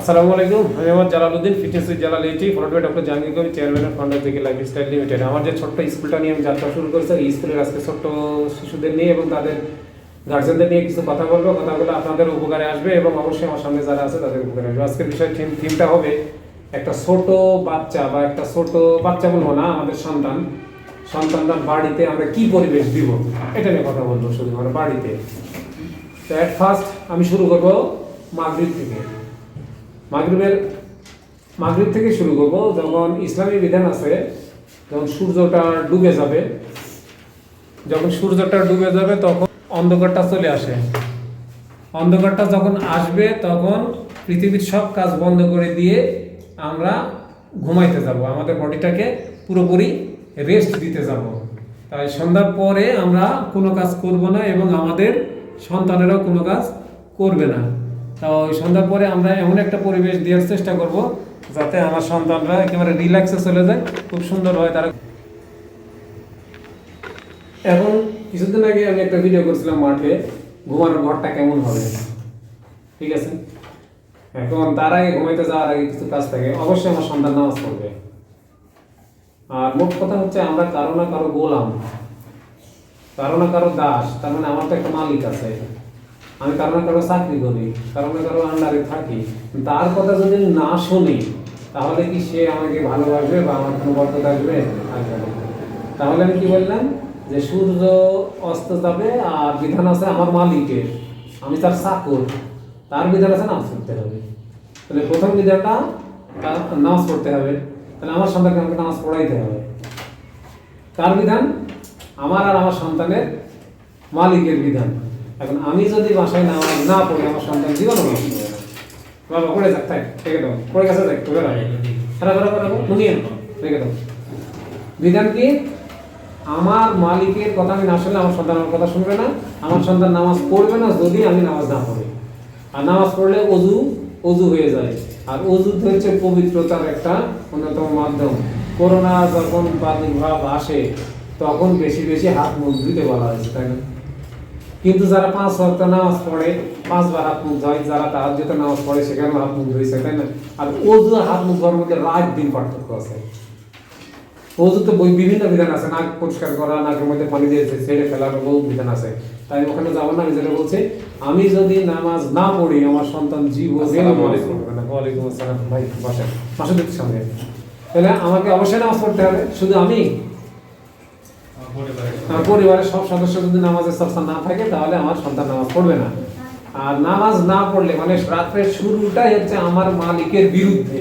আসসালামু আলাইকুম। আমি আমার Jalaluddin fitness with Jalal eighty followed doctor Jahangir কবি চেয়ারম্যান অফ ফাউন্ডার থেকে লাইফ স্টাইল লিমিটেড আমার যে ছোট্ট স্কুলটা নিয়ে আমি যাত্রা শুরু করেছি, এই স্কুলের আজকে ছোট্ট শিশুদের নিয়ে এবং তাদের গার্জেনদের নিয়ে কিছু কথা বলব। কথাগুলো আপনাদের উপকারে আসবে এবং অবশ্যই আমার সামনে যারা আছে, তাদের উপকারে আসবে। আজকের বিষয় থিম থিমটা হবে একটা ছোট বাচ্চা বা একটা ছোট বাচ্চা বলব না, আমাদের সন্তান। সন্তানরা বাড়িতে আমরা কি পরিবেশ দিব, এটা নিয়ে কথা বলব শুধু আমরা বাড়িতে। তো অ্যাট ফার্স্ট আমি শুরু করব মাগরিব থেকে। মাগরিবের, মাগরিব থেকে শুরু করব। যখন ইসলামী বিধান আছে, যখন সূর্যটা ডুবে যাবে, যখন সূর্যটা ডুবে যাবে, তখন অন্ধকারটা চলে আসে। অন্ধকারটা যখন আসবে, তখন পৃথিবীর সব কাজ বন্ধ করে দিয়ে আমরা ঘুমাইতে যাব। আমাদের বডিটাকে পুরোপুরি রেস্ট দিতে যাব। তাই সন্ধ্যার পরে আমরা কোনো কাজ করব না এবং আমাদের সন্তানেরাও কোনো কাজ করবে না। তো ওই সন্ধ্যার পরে আমরা এমন একটা পরিবেশ দেওয়ার চেষ্টা করব যাতে আমার সন্তানরা একেবারে রিল্যাক্সে চলে যায় খুব সুন্দর হয় তারা। এখন কিছুদিন আগে আমি একটা ভিডিও করছিলাম মাঠে ঘুমানোর ঘরটা কেমন হবে? ঠিক আছে? এখন তার আগে ঘুমাইতে যাওয়ার আগে কিছু কাজ থাকে অবশ্যই আমার সন্তান নামাজ পড়বে। আর মোট কথা হচ্ছে আমরা কারও না কারও গোলাম কারও না কারও দাস তার মানে আমার তো একটা মালিক আছে। আমি কারও না কারও চাকরি করি, কারও না কারও আন্ডারে থাকি। তার কথা যদি না শুনি, তাহলে কি সে আমাকে ভালোবাসবে বা আমার কোনো আসবে? না। তাহলে আমি কি বললাম? যে সূর্য অস্ত যাবে আর বিধান আছে আমার মালিকের। আমি তার চাকর। তার বিধান আছে নামাজ পড়তে হবে। তাহলে প্রথম বিধানটা নামাজ পড়তে হবে। তাহলে আমার সন্তানকে আমাকে নামাজ পড়াইতে হবে। কার বিধান? আমার আর আমার সন্তানের মালিকের বিধান। এখন আমি যদি বাসায় নামাজ না পড়ি আমার সন্তান জীবন নামাজ না বাবা, পড়ে যাক, তাই, রেখে দাও। পড়ে গেছে, দেখ তোকে খারাপ খারাপ খারাপ নুনিয়ে রেখে দাও। বিধান কি? আমার মালিকের কথা আমি না শুনলে আমার সন্তান আমার কথা শুনবে না। আমার সন্তান নামাজ পড়বে না যদি আমি নামাজ না পড়ি। আর নামাজ পড়লে অজু অজু হয়ে যায়। আর অজু হচ্ছে পবিত্রতার একটা অন্যতম মাধ্যম। করোনা যখন প্রাদুর্ভাব আসে, তখন বেশি বেশি হাত মুখ ধুতে বলা হয়েছে, তাই না? কিন্তু যারা পাঁচ ওয়াক্ত নামাজ পড়ে পাঁচবার হাত মুখ ধোয় যারা তাহার যেতে নামাজ পড়ে সেখানেও হাত মুখ ধুয়েছে তাই না। আর অজু আর হাত মুখ ধোয়ার মধ্যে রাত দিন পার্থক্য আছে। অজু তো বই বিভিন্ন বিধান আছে। নাক পরিষ্কার করা নাকের মধ্যে পানি দিয়ে ছেড়ে ফেলার বহু বিধান আছে। তাই ওখানে যাব না আমি যেটা বলছি আমি যদি নামাজ না পড়ি আমার সন্তান জীব আসসালামু আলাইকুম। ওয়ালাইকুম আসসালাম। ভাই বসেন। মাসুদের সঙ্গে তাহলে আমাকে অবশ্যই নামাজ পড়তে হবে। শুধু আমি আমার পরিবারের সব সদস্য যদি নামাজের চর্চা না থাকে, তাহলে আমার সন্তান নামাজ পড়বে না। আর নামাজ না পড়লে মানে রাত্রের শুরুটাই হচ্ছে আমার মালিকের বিরুদ্ধে।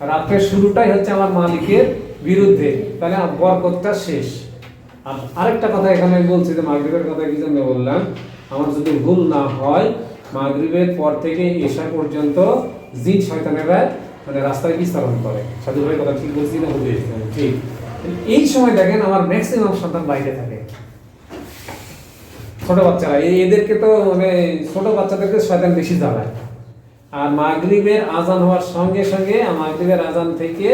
রাত্রের শুরুটাই হচ্ছে আমার মালিকের বিরুদ্ধে। তাহলে বরকতটা শেষ। আর আরেকটা কথা এখানে বলছি যে মাগরিবের কথা কি জন্য বললাম? আমার যদি ভুল না হয়, মাগরিবের পর থেকে এশা পর্যন্ত জিন শয়তানেরা মানে রাস্তায় বিস্তারণ করে। সাধু ভাই, কথা ঠিক বলছি না? বুঝে ঠিক। এই সময় দেখেন আমার ম্যাক্সিমাম সন্তান বাইরে থাকে। ছোট বাচ্চারা। এদেরকে তো মানে ছোট বাচ্চাদেরকে শয়তান বেশি জ্বালায়। আর মাগরিবের আজান হওয়ার সঙ্গে সঙ্গে মাগরিবের আজান থেকে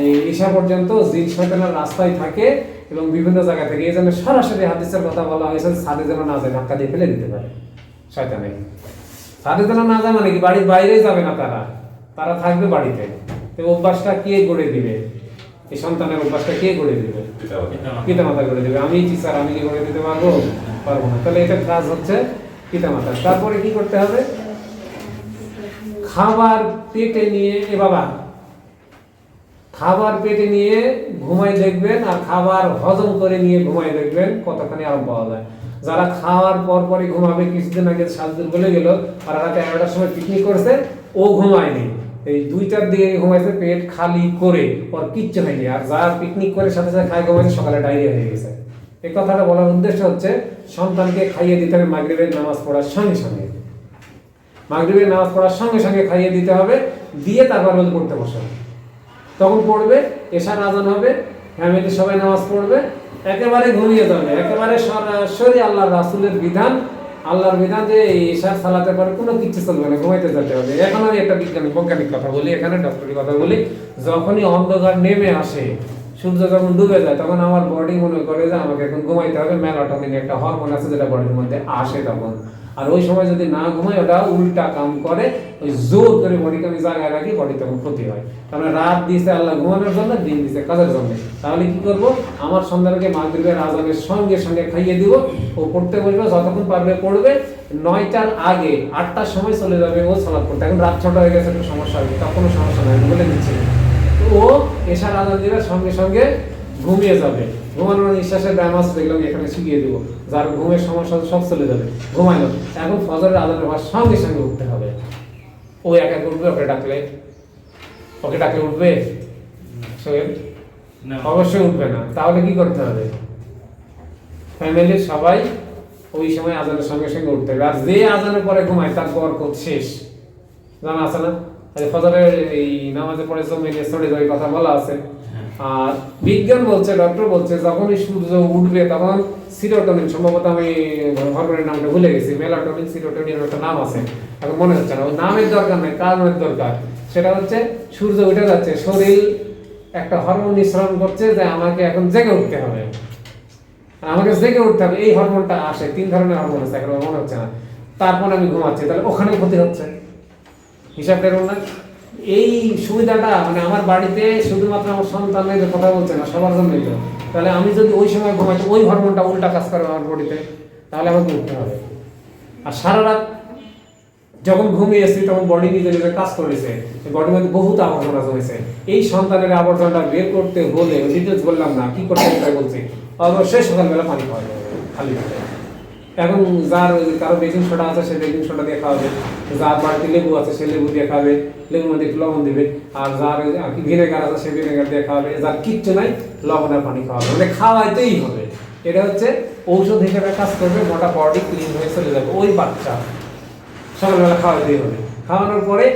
এই ঈশা পর্যন্ত জিন শয়তানের রাস্তায় থাকে এবং বিভিন্ন জায়গা থেকে। এই জন্য সরাসরি হাদিসের কথা বলা হয়েছে ছাদে যেন না যায়, ধাক্কা দিয়ে ফেলে দিতে পারে শয়তানে। ছাদে যেন না যায় মানে কি? বাড়ির বাইরেই যাবে না তারা। তারা থাকবে বাড়িতে। তো অভ্যাসটা কে গড়ে দিবে? এই সন্তানের অভ্যাসটা কে গড়ে দিবে? পিতা মাতা করে দেবে। আমি টিচার আমি কি করে দিতে পারব? পারব না। তাহলে এটা কাজ হচ্ছে পিতা মাতার তারপরে কি করতে হবে? খাবার পেটে নিয়ে এ বাবা খাবার পেটে নিয়ে ঘুমাই দেখবেন আর খাবার হজম করে নিয়ে ঘুমাই দেখবেন কতখানি আরাম পাওয়া যায়। যারা খাওয়ার পর পরে ঘুমাবে কিছুদিন আগে সাতদিন বলে গেল আর রাতে এগারোটার সময় পিকনিক করছে ও ঘুমায়নি। এই দুইটার দিকে ঘুমাইছে পেট খালি করে, ওর কিচ্ছু হয়নি। আর যারা পিকনিক করে সাথে সাথে খাই ঘুমাইছে, সকালে ডায়রিয়া হয়ে গেছে। এই কথাটা বলার উদ্দেশ্য হচ্ছে, সন্তানকে খাইয়ে দিতে হবে, মাগরিবের নামাজ পড়ার সঙ্গে সঙ্গে। মাগরিবের নামাজ পড়ার সঙ্গে সঙ্গে খাইয়ে দিতে হবে, দিয়ে তারপর রোজ পড়তে বসাবে তখন পড়বে, এশার আজান হবে ফ্যামিলি সবাই নামাজ পড়বে, একেবারে ঘুমিয়ে যাবে, একেবারে সরাসরি আল্লাহ রাসুলের বিধান আল্লাহর বিধান যে এশার সালাতে পারে কোনো কিছু চলবে না, ঘুমাইতে যেতে হবে। এখন আমি একটা বিজ্ঞানী, বৈজ্ঞানিক কথা বলি এখানে ডক্টরের কথা বলি। যখনই অন্ধকার নেমে আসে, সূর্য যখন ডুবে যায়, তখন আমার বডি মনে করে যে আমাকে এখন ঘুমাইতে হবে। মেলাটনিন একটা হরমোন আছে যেটা বডির মধ্যে আসে তখন। আর ওই সময় যদি না ঘুমায়, ওটা উল্টা কাম করে, ওই জোর করে বডিকে আমি জায়গায় রাখি, বডি তখন ক্ষতি হয়। তারপরে রাত দিয়েছে আল্লাহ ঘুমানোর জন্য, দিন দিয়েছে কাজের জন্য। তাহলে কি করব? আমার সন্তানকে মাগরিবের আজানের সঙ্গে সঙ্গে খাইয়ে দিব। ও পড়তে বসবে, যতক্ষণ পারবে পড়বে। নয়টার আগে, আটটার সময় চলে যাবে ও সালাদ পড়তে। এখন রাত ছটা হয়ে গেছে, একটু সমস্যা হবে তা কোনো সমস্যা নাই বলে দিচ্ছি। ও এশার আজান দিবে, সঙ্গে সঙ্গে ঘুমিয়ে যাবে। ঘুমানোর নিঃশ্বাসের ব্যায়াম আছে দেখলাম এখানে শিখিয়ে দিব। যার ঘুমের সমস্যা সব চলে যাবে। ঘুমাইলো এখন ফজরের আজানের হওয়ার সঙ্গে সঙ্গে উঠতে হবে। ও একা উঠবে ওকে ডাকলে? ওকে ডাকলে উঠবে? অবশ্যই উঠবে না। তাহলে কি করতে হবে? ফ্যামিলির সবাই ওই সময় আজানের সঙ্গে সঙ্গে উঠতে হবে। আর যে আজানের পরে ঘুমায় তার বরকত শেষ। জানা আছে না? ফজরের এই নামাজের পরে জমে নিয়ে চলে যাওয়ার কথা বলা আছে। আর বিজ্ঞান বলছে ডক্টর বলছে, যখনই সূর্য উঠবে তখন সিরোটোনিন সম্ভবত আমি হরমোনের নামটা ভুলে গেছি মেলাটোনিন সিরোটোনিন একটা নাম আছে। এখন মনে হচ্ছে না, ওই নামের দরকার নেই, কারণের দরকার। সেটা হচ্ছে, সূর্য উঠে যাচ্ছে, শরীর একটা হরমোন নিঃসরণ করছে যে আমাকে এখন জেগে উঠতে হবে। আমাকে জেগে উঠতে হবে, এই হরমোনটা আসে, তিন ধরনের হরমোন আছে, এখন মনে হচ্ছে না। তারপর আমি ঘুমাচ্ছি, তাহলে ওখানে ক্ষতি হচ্ছে। হিসাব করুন না। এই সুবিধাটা মানে আমার বাড়িতে শুধুমাত্র আমার সন্তানের কথা বলছে না, সবার জন্যই তো। তাহলে আমি যদি ওই সময় ঘুমাচ্ছি ওই হরমোনটা উল্টা কাজ করে আমার বডিতে তাহলে আমাকে উঠতে হবে। আর সারা রাত যখন ঘুমিয়েছি তখন বডি নিজে নিজে কাজ করেছে। বডির মধ্যে বহুত আবর্জনা জমেছে। এই সন্তানের আবর্জনাটা বের করতে হলে ডিটেলস বললাম না, কি করতে বলছি। অবশ্যই সকালবেলা পানি খাওয়া যাবে খালি এখন যার কারও বেকিং সোডা আছে, সে বেকিং সোডা দিয়ে খাওয়াবে। যার বাড়িতে লেবু আছে, সে লেবু দিয়ে খাবে। লেবুর মধ্যে একটু লবণ দেবে। আর যার ভিনেগার আছে, সে ভিনেগার দিয়ে খাওয়াবে। যার কিচ্ছু নাই, লবণ আর পানি খাওয়াবে। মানে খাওয়াইতেই হবে। এটা হচ্ছে ঔষধ হিসেবে কাজ করবে মোটা বডি ক্লিন হয়ে চলে যাবে। ওই বাচ্চা সকালবেলা খাওয়াতেই হবে। খাওয়ানোর পরে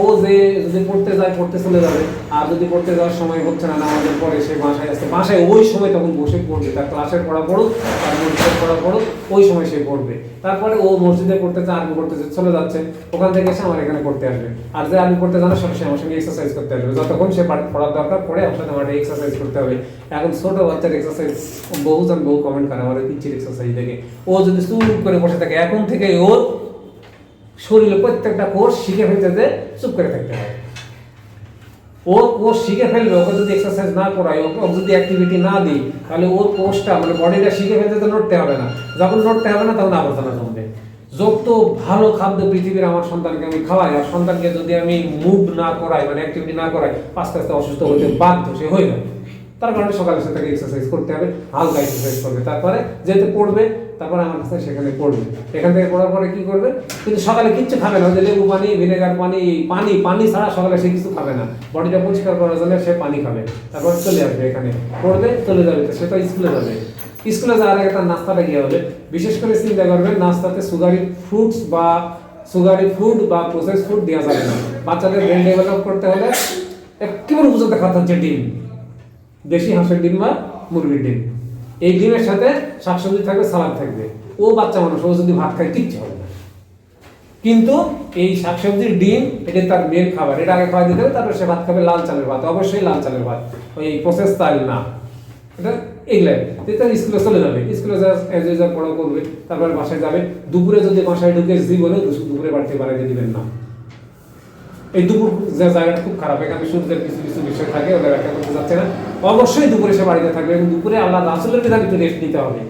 ও যে যদি পড়তে যায়, পড়তে চলে যাবে। আর যদি পড়তে যাওয়ার সময় হচ্ছে না, নামাজের পরে সে বাসায় আসছে বাসায় ওই সময় তখন বসে পড়বে। তার ক্লাসের পড়া পড়ুক, তার মসজিদের পড়া পড়ুক, ওই সময় সে পড়বে। তারপরে ও মসজিদে পড়তে চায় আরবি পড়তে চলে যাচ্ছে। ওখান থেকে এসে আমার এখানে পড়তে আসবে। আর যে আরবি পড়তে জানে সব সে আমার সঙ্গে এক্সারসাইজ করতে আসবে। যতক্ষণ সে পড়ার দরকার পড়ে, আমার সাথে আমার এক্সারসাইজ করতে হবে। এখন ছোট বাচ্চার এক্সারসাইজ বহুজন বহু কমেন্ট করে, আমার পিচ্ছির এক্সারসাইজ দেখে। ও যদি চুপ করে বসে থাকে, এখন থেকে ওর শরীরে প্রত্যেকটা কোর্স শিখে ফেলতে চুপ করে থাকতে হয়। ওর কোর্স শিখে ফেলবে ওকে যদি এক্সারসাইজ না করাই, ওকে ওকে যদি অ্যাক্টিভিটি না দিই, তাহলে ওর কোর্সটা মানে বডিটা শিখে ফেলতে নড়তে হবে না। যখন নড়তে হবে না, তখন আবর্জনা কমবে। যত ভালো খাদ্য পৃথিবীর আমার সন্তানকে আমি খাওয়াই, আর সন্তানকে যদি আমি মুভ না করাই মানে অ্যাক্টিভিটি না করাই, আস্তে আস্তে অসুস্থ হতে বাধ্য সে হয়ে যাবে। তার কারণে সকালে সে তাকে এক্সারসাইজ করতে হবে, হালকা এক্সারসাইজ করবে। তারপরে যেতে পড়বে তারপরে আমার কাছে সেখানে পড়বে। এখান থেকে পড়ার পরে কি করবে? কিন্তু সকালে কিচ্ছু খাবে না যে লেবু পানি, ভিনেগার পানি পানি পানি ছাড়া সকালে সে কিছু খাবে না। বডিটা পরিষ্কার করার জন্য সে পানি খাবে। তারপর চলে আসবে এখানে। পড়বে, চলে যাবে, সে তো স্কুলে যাবে। স্কুলে যাওয়ার আগে তার নাস্তাটা কি হবে? বিশেষ করে চিন্তা করবেন, নাস্তাতে সুগারি ফ্রুটস বা সুগারি ফুড বা প্রসেস ফুড দেওয়া যাবে না। বাচ্চাদের ব্রেন ডেভেলপ করতে হলে একেবারে উপযুক্ত খাদ্য হচ্ছে ডিম। দেশি হাঁসের ডিম বা মুরগির ডিম। এই ডিমের সাথে শাকসবজি থাকবে, সালাদ থাকবে। ও বাচ্চা মানুষ, ও যদি ভাত খায়, কিচ্ছু হবে না। কিন্তু এই শাকসবজির ডিম, এটা তার মেন খাবার। এটা আগে খাওয়া দিতে হবে, তারপর সে ভাত খাবে লাল চালের ভাত। অবশ্যই লাল চালের ভাত। ওই প্রসেস চাল না। এটা এগুলাই। তার স্কুলে চলে যাবে। স্কুলে যা পড়া করবে। তারপরে বাসায় যাবে। দুপুরে যদি বাসায় ঢুকে জীবনে, দুপুরে বাড়িতে বাড়াইতে দিবেন না। এই দুপুর যে জায়গাটা খুব খারাপ, এখানে সূর্যের কিছু কিছু বিষয় থাকে, ওদের ব্যাখ্যা করতে যাচ্ছে না। অবশ্যই দুপুরে সে বাড়িতে থাকবে এবং দুপুরে আল্লাহ রাসুলের বিধান একটু রেস্ট নিতে হবে।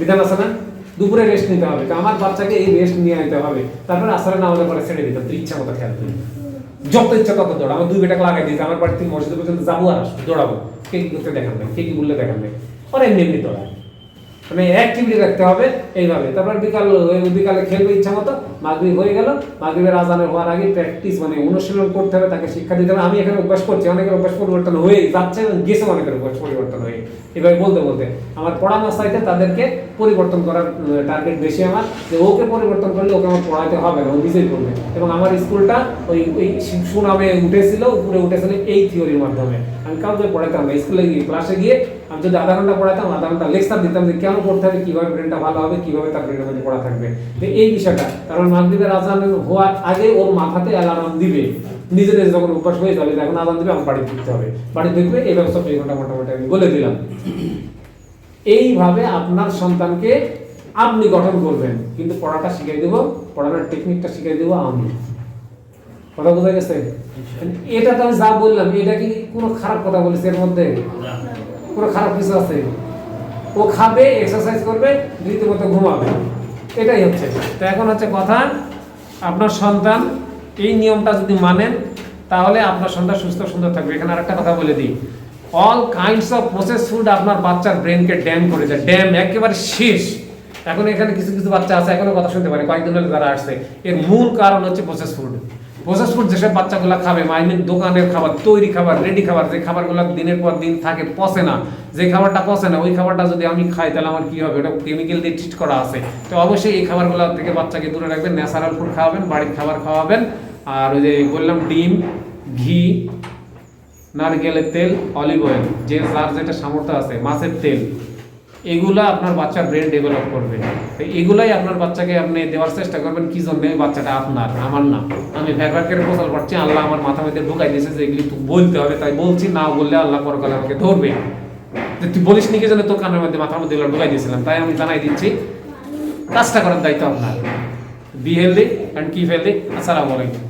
বিধান আছে না? দুপুরে রেস্ট নিতে হবে। তো আমার বাচ্চাকে এই রেস্ট নিয়ে নিতে হবে। তারপরে আসলে না আমাদের পরে ছেড়ে দিতে ইচ্ছা মতো খেয়াল যত ইচ্ছা তত দৌড়। আমার দুই বেটাকে লাগাই দিতে আমার বাড়ি থেকে মসজিদ পর্যন্ত যাব আর আসব। দৌড়াবো। কে কি করতে নেই কে কি বললে নেই। ওরা এমনি এমনি দৌড়ায়। মানে অ্যাক্টিভিটি রাখতে হবে, এইভাবে। তারপর বিকাল বিকালে খেলবে ইচ্ছা মতো, মাগরিব হয়ে গেল। মাগরিবের আজানের হওয়ার আগে প্র্যাকটিস মানে অনুশীলন করতে হবে, তাকে শিক্ষা দিতে হবে। আমি এখানে অভ্যাস করছি, অনেকের অভ্যাস পরিবর্তন হয়ে যাচ্ছে গেছে অনেকের অভ্যাস পরিবর্তন হয়ে এভাবে বলতে বলতে, আমার পড়ানো চাইতে তাদেরকে পরিবর্তন করার টার্গেট বেশি আমার, যে ওকে পরিবর্তন করলে ওকে আমার পড়াইতে হবে না, ও নিজেই করবে। এবং আমার স্কুলটা ওই ওই সুনামে উঠেছিল, উপরে উঠেছিল এই থিওরির মাধ্যমে। আমি কাউকে পড়াইতাম না, স্কুলে গিয়ে ক্লাসে গিয়ে আমি যদি আধা ঘণ্টা পড়াতাম আধা ঘণ্টা লেকচার দিতাম যে কেন পড়তে হবে, কীভাবে ব্রেনটা ভালো হবে, কীভাবে তার ব্রেনের মধ্যে পড়া থাকবে। তো এই বিষয়টা, কারণ মাগরিবের আজান হওয়ার আগে ওর মাথাতে অ্যালার্ম দিবে। নিজে নিজে যখন অভ্যাস হয়ে যাবে এখন আজান দিবে, আমার বাড়ি ঢুকতে হবে। বাড়ি ঢুকবে এই ব্যবস্থা ঘণ্টা মোটামুটি আমি বলে দিলাম। এইভাবে আপনার সন্তানকে আপনি গঠন করবেন। কিন্তু পড়াটা শিখিয়ে দেবো, পড়ানোর টেকনিকটা শিখিয়ে দেবো আমি। কথা বোঝা গেছে? এটা তো আমি যা বললাম, এটা কি কোনো খারাপ কথা বলেছে এর মধ্যে? কোনো খারাপ কিছু আছে? ও খাবে এক্সারসাইজ করবে, রীতিমতো ঘুমাবে। এটাই হচ্ছে। তো এখন হচ্ছে কথা, আপনার সন্তান এই নিয়মটা যদি মানেন, তাহলে আপনার সন্তান সুস্থ সুন্দর থাকবে। এখানে আর একটা কথা বলে দিই। All kinds of process food আপনার বাচ্চার ব্রেনকে ড্যাম করে দেয়। ড্যাম একেবারে শেষ। এখন এখানে কিছু কিছু বাচ্চা আছে, এখনও কথা শুনতে পারে কয়েকদিন হলে তারা আসছে এর মূল কারণ হচ্ছে প্রসেস ফুড প্রসেস ফুড যেসব বাচ্চাগুলো খাবে মাইনের দোকানের খাবার, তৈরি খাবার রেডি খাবার, যে খাবারগুলো দিনের পর দিন থাকে, পচে না। যে খাবারটা পচে না, ওই খাবারটা যদি আমি খাই, তাহলে আমার কী হবে? ওটা কেমিক্যাল দিয়ে ট্রিট করা আছে। তো অবশ্যই এই খাবারগুলো থেকে বাচ্চাকে দূরে রাখবেন ন্যাচারাল ফুড খাওয়াবেন, বাড়ির খাবার খাওয়াবেন। আর ওই যে বললাম ডিম, ঘি নারকেলের তেল, অলিভ অয়েল, যে যার যেটা সামর্থ্য আছে, মাছের তেল, এগুলা আপনার বাচ্চার ব্রেন ডেভেলপ করবে। তো এগুলাই আপনার বাচ্চাকে আপনি দেওয়ার চেষ্টা করবেন, কি জন্য বাচ্চাটা আপনার, আমার না। আমি করে প্রচার করছি, আল্লাহ আমার মাথা মধ্যে ঢুকাই দিয়েছে যে এগুলি বলতে হবে, তাই বলছি, না বললে আল্লাহ পরকালে আমাকে ধরবে। যে তুই বলিস কি জন্য তোর কানের মধ্যে মাথার মধ্যে এগুলো ঢুকাই দিয়েছিলাম? তাই আমি জানাই দিচ্ছি, কাজটা করার দায়িত্ব আপনার। Be healthy and keep healthy আসসালামু আলাইকুম।